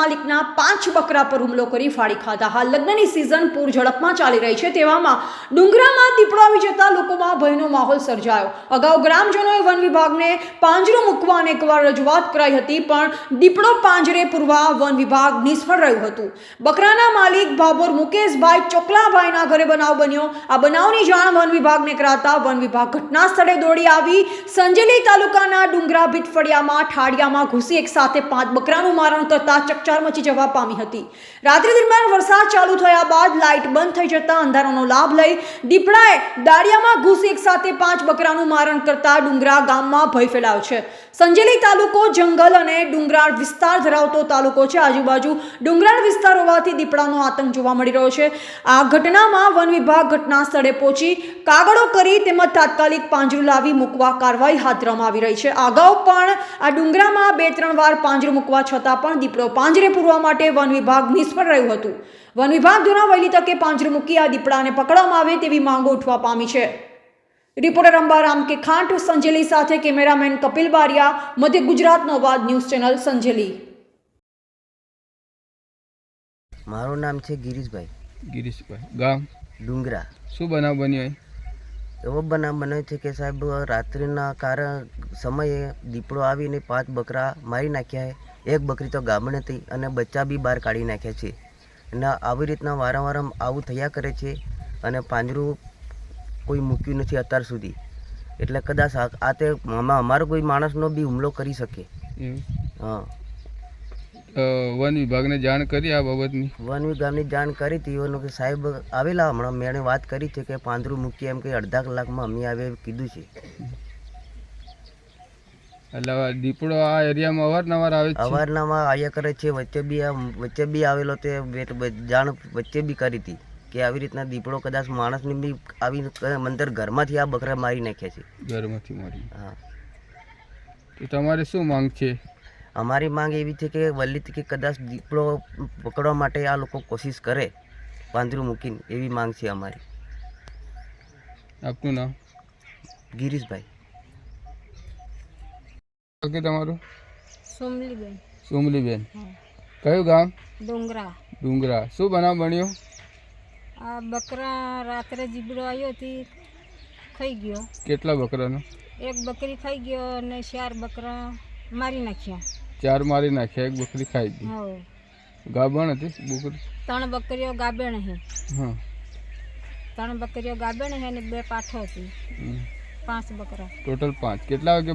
માલિકના પાંચ બકરા પર હુમલો કરી ફાડી ખાધા. હાલ લગ્નની સિઝન પૂર ઝડપમાં ચાલી રહી છે. તેવામાં ડુંગરામાં દીપડો આવી જતા લોકોમાં ભયનો માહોલ સર્જાયો. અગાઉ ગ્રામજનોએ વન વિભાગને પાંજરું મૂકવા અનેકવાર રજૂઆત કરાઈ હતી, પણ દીપડો પાંજરે પૂરવા વન વિભાગ નિષ્ફળ રહ્યું હતું. બકરાના માલિક ભાભોર મુકેશભાઈ ચોકલાભાઈના ઘરે બનાવ બન્યો. આ બનાવની જાણ વન વિભાગને કરાતા વન વિભાગ ઘટના સ્થળે દોડી આવી. સંજેલી તાલુકાના ડુંગરા ભીતફળિયામાં ઠાડિયામાં ઘૂસી એક સાથે પાંચ બકરાનું મારણ કરતા ચકચાર મચી જવા પામી હતી. રાત્રિ દરમિયાન વરસાદ ચાલુ થયા બાદ લાઇટ બંધ થઈ જતા અંધારાનો લાભ લઈ દીપડાએ દાળિયામાં ઘૂસી એક પાંચ બકરાનું મારણ કરતા ડુંગરા ગામમાં ભય ફેલાયો છે. સંજેલી તાલુકો જંગલ અને ડુંગરાળ વિસ્તાર ધરાવતો તાલુકો છે. આજુબાજુ ડુંગરાળ વિસ્તાર હોવાથી દીપડાનો આતંક જોવા મળી રહ્યો છે. આ ઘટનામાં વન વિભાગ ઘટના સ્થળે પહોંચી કાગળો કરી તેમજ તાત્કાલિક પાંજરું લાવી મૂકવા કાર્યવાહી હાથ ધરવામાં આવી રહી છે. અગાઉ પણ આ ડુંગરામાં બે ત્રણ વાર પાંજરું મૂકવા છતાં પણ દીપડો પાંજરે પૂરવા માટે વન વિભાગ નિષ્ફળ રહ્યું હતું. વન વિભાગ દ્વારા વહેલી તકે પાંજરે મૂકી આ દીપડાને પકડવામાં આવે તેવી માંગો ઉઠવા પામી છે. રિપોર્ટર અંબારામ કે ખાંટ સંજેલી સાથે કેમેરામેન કપિલ બારિયા મધ્ય ગુજરાતનો અવાજ ન્યૂઝ ચેનલ સંજેલી. મારું નામ છે ગિરીશભાઈ. ગિરીશભાઈ ગામ? ડુંગરા. શું બનાવ બન્યો એવો બનાવ બન્યો છે કે સાહેબ રાત્રિના કારણ સમયે દીપડો આવીને પાંચ બકરા મારી નાખ્યા એક બકરી તો ગામડે હતી અને બચ્ચા બી બહાર કાઢી નાખ્યા છે. અને આવી રીતના વારંવાર આવું થયા કરે છે અને પાંજરું કોઈ મૂક્યું નથી અત્યાર સુધી. એટલે કદાચ આ તે અમારો કોઈ માણસનો બી હુમલો કરી શકે. હા. વન વિભાગને જાણ કરી આ બાબતની? વન વિભાગની જાણ કરી હતી. એનું કે સાહેબ આવેલા હમણાં. મેં વાત કરી છે કે પાંદરું મૂકીએ એમ કે અડધા કલાકમાં અમે આવે કીધું છે. એટલે દીપડો આ એરિયામાં અવારનવાર આવે છે. અવારનવાર આવ્યા કરે છે વચ્ચે બી આ વચ્ચે બી આવેલો તે જાણ વચ્ચે બી કરી હતી કે આવી રીતના દીપડો કદાચ માણસને બી આવી મંદર ઘરમાંથી આ બકરા મારી નાખે છે. ઘરમાંથી મારી. હા. તો તમારે શું માંગ છે? અમારી માંગ એવી છે કે વલ્લીથી કે કદાચ દીપડો પકડવા માટે આ લોકો કોશિશ કરે પાંદરું મૂકીને એવી માંગ છે અમારી. આપનું નામ? ગિરીશભાઈ. કે તમારું? સોમલીબેન. સુમલીબેન. કયું ગામ? ડુંગરા. ડુંગરા. શું બનાવ બન્યો? આ બકરા રાત્રે જીબડો આવ્યો હતી ખાઈ ગયો. કેટલા બકરાનો? એક બકરી ખાઈ ગયો અને ચાર બકરા મારી નાખ્યા. ચાર મારી નાખ્યા એક બકરી ખાઈ ગઈ. ગાબણ હતી બકરી? ત્રણ બકરીઓ ગાબેણ હે. હા. ત્રણ બકરીઓ ગાબેણ હે અને બે પાઠો હતી. પાંચ બકરા. ટોટલ પાંચ. કેટલા વાગે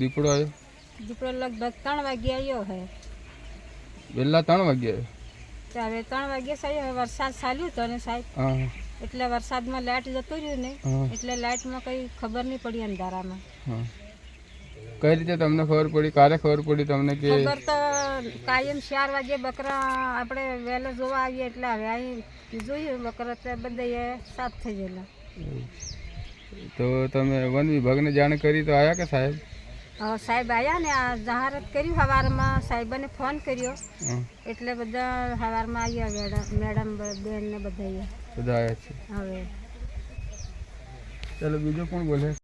દીપડો આવ્યો? દીપડો લગભગ ત્રણ વાગે આવ્યો હે. વહેલા ત્રણ વાગે આવ્યો? હવે ત્રણ વાગે સાહેબ હવે વરસાદ ચાલ્યો હતો ને સાહેબ એટલે વરસાદમાં લાઇટ જતું રહ્યું ને એટલે લાઇટમાં કંઈ ખબર નહીં પડી અંધારામાં. કઈ રીતે તમને ખબર પડી? કારે ખબર પડી તમને કે ખબર તો કાયમ ચાર વાગે બકરા આપણે વહેલા જોવા આવીએ એટલે હવે અહીં જોયું બકરા તો બધા સાફ થઈ ગયેલા. તો તમે વન વિભાગને જાણ કરી તો આયા કે સાહેબ? સાહેબ આવ્યા ને આ જાહેરાત કર્યું સવારમાં સાહેબને ફોન કર્યો. એટલે બધા સવારમાં આવ્યા મેડમ મેડમ બેન ને બધા બધા આવ્યા છે. હવે. ચાલો બીજો કોણ બોલે?